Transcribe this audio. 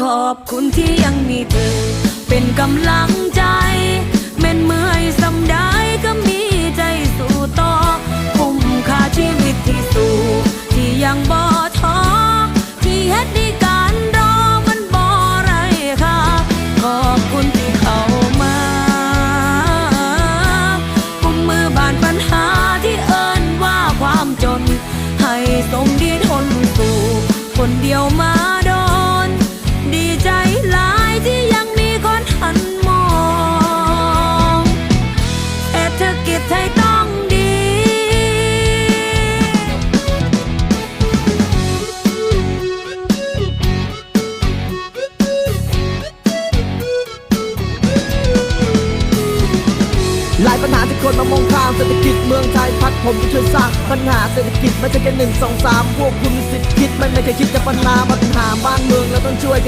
ขอบคุณที่ยังมีเธอ เป็นกำลังใจแม่นเมื่อยสำได้ก็มีใจสู่ต่อคุ้มค่าชีวิตที่สู่ที่ยังบ่ท้อที่เฮ็ดดีการรอมันบ่ไรค่ะ ขอบคุณที่เข้ามากุมมือบานปัญหาที่เอิ้นว่าความจน ให้สมดีทนสู่คนเดียวมา หลายปัญหาที่คนมามองข้ามเศรษฐกิจเมืองไทยพักผมจะช่วยสร้างปัญหาเศรษฐกิจไม่ใช่แค่หนึ่งสองสามพวกคุณมีสิทธิ์คิดมันไม่ใช่คิดจะปัญหาปัญหาบ้านเมืองแล้วต้องช่วย